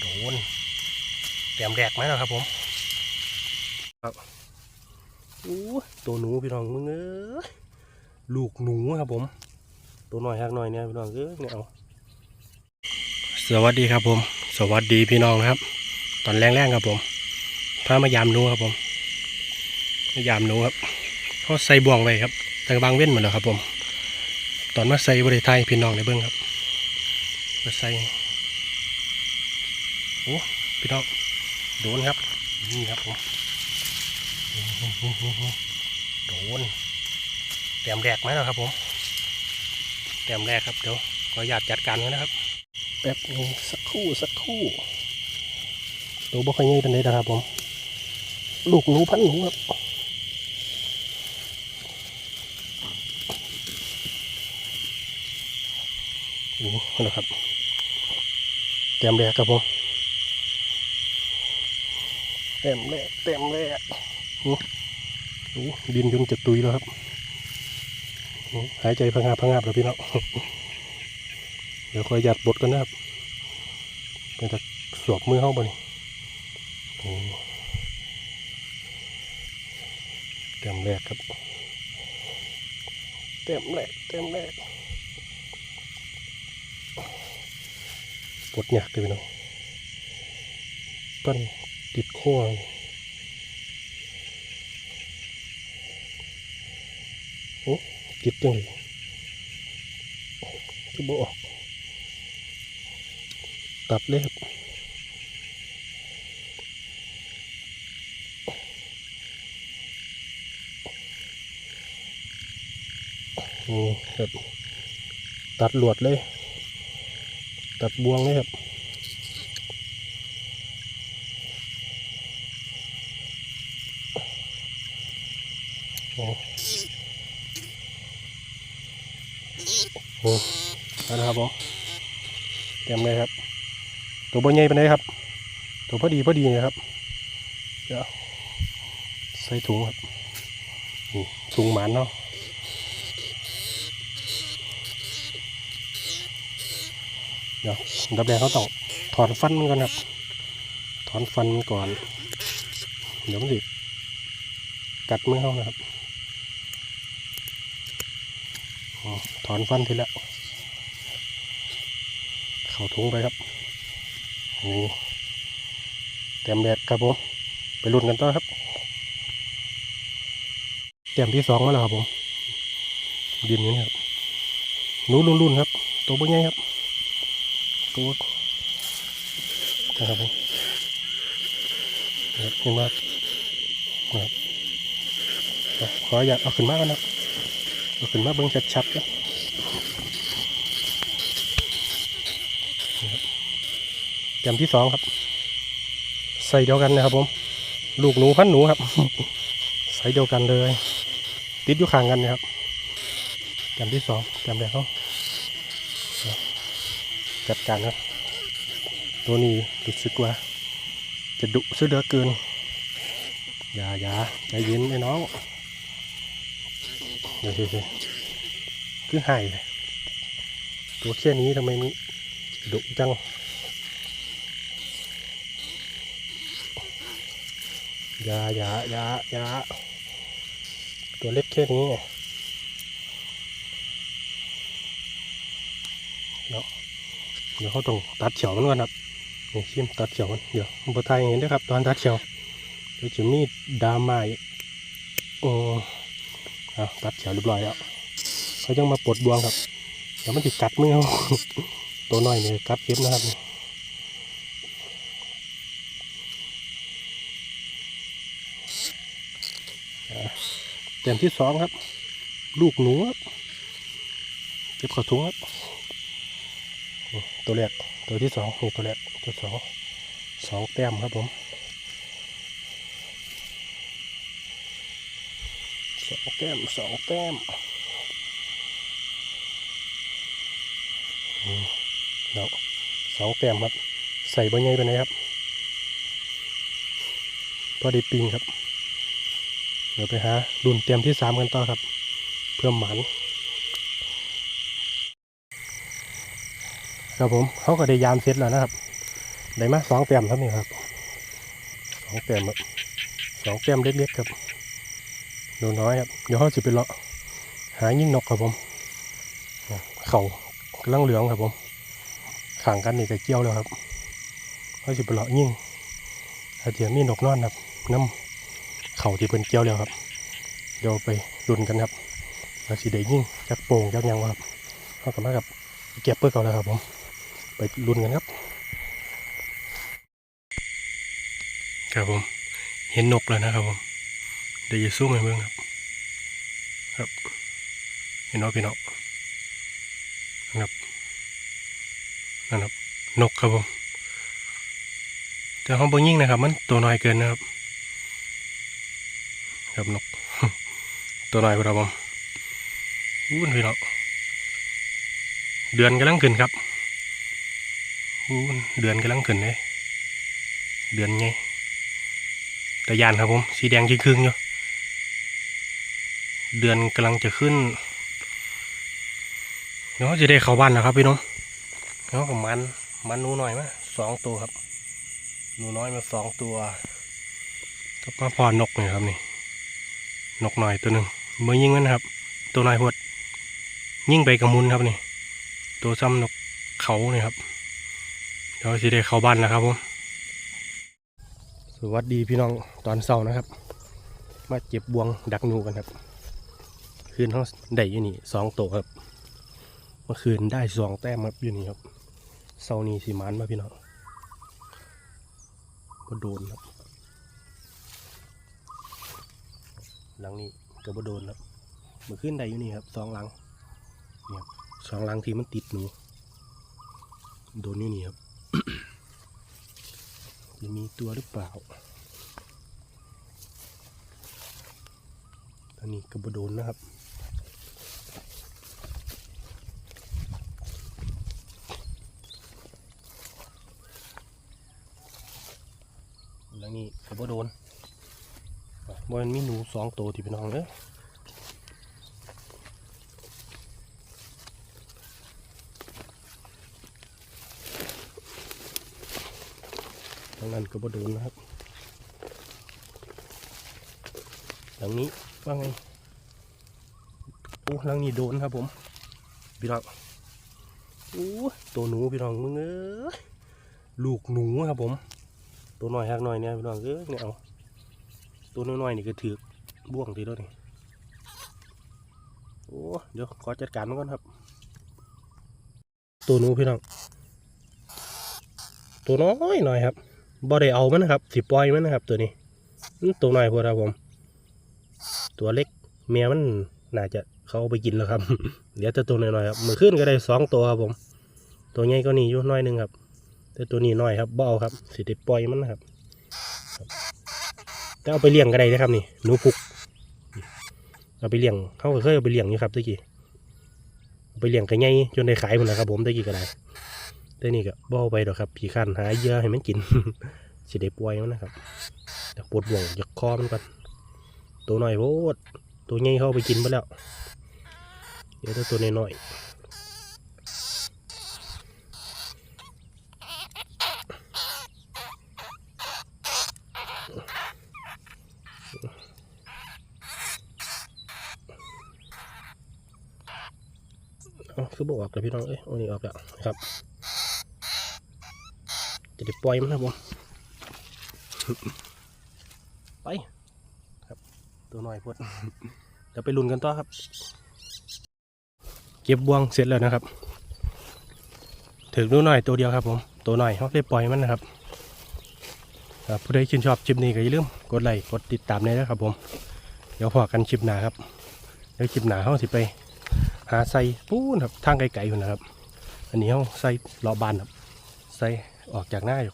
โดนแต้มแรกไหมล้วครับผมครับอู้ตัวหนูพี่น้องมึงเอ้ยลูกหนูครับผม ตัวหน่อยหักหน่อยเนี่ยพี่น้องเอ้ยเนี่ยเอาสวัสดีครับผม สวัสดีพี่น้องนะครับ ตอนแรงๆครับผมพามายามหนูครับผมมายามหนูครับเขาใส่บ่วงไว้ครับแต่บางเว้นหมดแล้วครับผม ตอนมาใส่บริไทยพี่น้องในเบื้องครับ มาใส่โอ้พี่น้องโดนครับ นี่ครับผมโดนแต้มแรกไหมแล้วครับผมแต้มแรกครับเดี๋ยวขออนุญาตจัดการไว้นะครับ แป๊บนึงสักครู่สักครู่ตัวบ่ค่อยใหญ่เป็นไดนะครับผม ลูกหนูพันหนูครับนี่นะครับ เต็มแรกครับผมเต็มแรกเต็มแรกโอ้โหดินจนจะตุยแล้วครับหายใจพังงาพังงาบแล้วพี่น้องเดี๋ยวคอยหยัดบทกันนะครับเป็นจะสวบมือเข้าไปนี่เต็มแรกครับ เต็มแรกเต็มแรก ปวดหยักเลยพี่น้องปั้นติดข้อโอ้ติดจังเลยจะบออก ตัดเลยครับนี่ครับตัดหลวดเลย ตัดบวงเลยครับโอ้โหเอาละครับผมเต็มเลยครับ ตัวบอใหญ่ไปไหนใดครับ ตัวพอดีพอดีนะครับเดี๋ยวใส่ถุงครับถุงหมันเนาะ เดี๋ยวดับแดงเขาต้องถอนฟันมันก่อนครับ ถอนฟันก่อน เดี๋ยวมันสิกัดมือเขานะครับถอนฟันทีละเข้าถุงไปครับนี่เต็มแดดครับผมไปรุ่นกันต่อครับเต็มที่สองมาแล้วครับผมดินนี้ครับหนูรุ่นๆครับ ตัวบ่ใหญ่ครับ ตัวนะครับผมนะครับเห็นมนะครับขออยากเอาขึ้นมากนะเอาขึ้นมาเบิ้งชัดๆนะเต็มที่สองครับ ใส่เดียวกันนะครับผม ลูกหนูพันหนูครับ ใส่เดียวกันเลย ติดอยู่ข้างกันนะครับแกมที่สองแกมแรกเขา จัดการครับ ตัวนี้รู้สึกว่า จะดุซะเหลือเกิน อย่าอย่าใจเย็นไอ้น้องเดี๋ยวเดี๋ยวเดี๋ยวคือหายเลยตัวแค่นี้ทำไมมันดุจังอย่าอย่าอย่าอย่าตัวเล็กแค่นี้เนาะ เดี๋ยวเขาต้องตัดเฉียวมันก่อนครับนี่ชิมตัดเฉียวมันเดี๋ยวบทไทยเห็นด้วยครับ ตอนตัดเฉียวเดี๋ยวจะมีดาม่าอีกโอ้เอาตัดเฉียวเรียบร้อยแล้วเขายังมาปลดบวงครับเดี๋ยวมันติดกัดมือเขาตัวน้อยเนี่ยกัดเก็บนะครับเต็มที่สองครับ ลูกหนูครับเก็บเขอถุงครับ ตัวแรกตัวที่สองนี่ตัวแรกตัวสองสองแต้มครับผมสองแต้มสองแต้มนี่แล้วสองแต้มครับ ใส่ใบใหญ่ไปไหนครับ พอดีปิงครับ เดี๋ยวไปหารุ่นเตรียมที่สามกันต่อครับ เพื่อหมัน ครับผมเขาก็ได้ยามเสร็จแล้วนะครับได้มาสองแต้มครับนี่ครับสองแต้มครับสองแต้มเล็กๆครับหนูน้อยครับเดี๋ยวเขาจะไปเลาะหายิ่งนกครับผมเขากำลังเหลืองครับผมขังกันนี่ก็เกี่ยวแล้วครับเขาจะไปเลาะยิ่งอาเจียมีนกนอนครับน้ำเข่าที่เป็นเกี่ยวแล้วครับเดี๋ยวไปดุนกันครับเราสิได้ยิ่งจักโป่งจักยังวะครับเขากลับมากับเก็บเพื่อเขาแล้วครับผม ไปลุ้นกันครับครับผมเห็นนกแล้วนะครับผมเดี๋ยวจะสู้มาเบิ่งครับ ครับ เห็นนกพี่นกนะครับนั่นครับนกครับผมแต่ห้องบงยิ่งนะครับ มันตัวน้อยเกินนะครับ ครับนก ตัวน้อยครับผมอู้นพี่นกเดือนกำลังขึ้นครับ เดือนกำลังขึ้นเลยเดือนไงแต่ยานครับผม สีแดงครึ่งๆอยู่เดือนกำลังจะขึ้นเนาะจะได้เข้าบ้านแล้วครับพี่น้องเนาะกับมันมันหนูหน่อยมาสองตัวครับหนูน้อยมาสองตัวก็มาพอนกนี่ครับนี่ นกหน่อยตัวหนึ่งเมื่อยิงมันนครับ ตัวหน้อยหดยิ่งไปกับมุนครับนี่ ตัวซ้ำนกเขาเนี่ยครับ ดี๋ยวสิได้เข้าบ้านแล้วครับผมสวัสดีพี่น้องตอนเช้านะครับ มาเจ็บบวงดักหนูกันครับ คืนเขาได้อยู่นี่สองตัวครับเมื่อคืนได้สองแต้มครับอยู่นี่ครับเช้านี้สีมันมาพี่น้องก็โดนครับหลังนี้ก็บ่โดนครับเมื่อคืนได้อยู่นี่ครับสองหลังเนี่ยสองหลังที่มันติดหนูโดนอยู่นี่ครับ จะมีตัวหรือเปล่าอันนี้กระบโดนนะครับแล้วนี่กระบโดนบอลมีหนูสองตัวที่เป็นน้องเด้อทางนั้นกระบโดนนะครับ หลังนี้ว่าไงโอ้หลังนี้โดนครับผม พี่น้องโอ้ตัวหนูพี่น้องมึงเอ้ยลูกหนูครับผม ตัวน้อยหักหน่อยเนี่ยพี่น้องเอ้ยเนี่ยเอาตัวน้อยๆนี่ก็ถือบ่วงทีแล้วนี่โอ้เดี๋ยวขอจัดการมันก่อนครับ ตัวหนูพี่น้องตัวน้อยหน่อยครับ บ่ได้เอามันนะครับสิปล่อยมันนะครับ ตัวนี้ตัวน้อยพอครับผม ตัวเล็กเมียมันน่าจะเขาเอาไปกินแล้วครับ เดี๋ยวแต่ตัวน้อยๆครับมื่อคืนก็ได้สองตัวครับผม ตัวใหญ่ก็นี่อยู่น้อยหนึงครับ แต่ตัวนี้น้อยครับเบเอาครับ สิได้ปล่อยมันนะครับครับแต่เอาไปเลี้ยงก็ได้นะครับนี่หนูพุก เอาไปเลี้ยงเขาเคยเอาไปเลี้ยงอยู่ครับตะกี้ไปเลี้ยงก็ใหญ่จนได้ขายหมดแล้วครับผมตะกี้ก็ได้ แต่นี่ก็บ่อาไปดอกครับผีขันหาเยื่อให้มันกินสิได้ปล่อยมันนะครับปวดบ่วงอยากคอมันก่อนตัวน้อยโพดตัวใหญ่เขาเอาไปกินไปแล้ว เดี๋ยวแต่ตัวน้อยๆเอาคือบอกออกแล้วพี่น้องเอ้ยโอ้นี่ออกแล้วครับ จะได้ปล่อยมันครับผมไป ครับ ตัวน้อยพดเดี๋ยวไปลุ้นกันต่อครับ เก็บบวงเสร็จแล้วนะครับ ถึงนู่นหน่อยตัวเดียวครับผม ตัวหน่อยเขาได้ปล่อยมันนะครับครับผู้ใดชื่นชอบคลิปนี้ก็อย่าลืมกดไลค์กดติดตามเลยนะครับผม เดี๋ยวพอกันคลิปหน้าครับ เดี๋ยวคลิปหน้าเขาสิไป หาใส่ปูนครับทางไกลๆอยู่นะครับ อันนี้เขาใส่อบบานครับใส่ ออกจากหน้าอยู่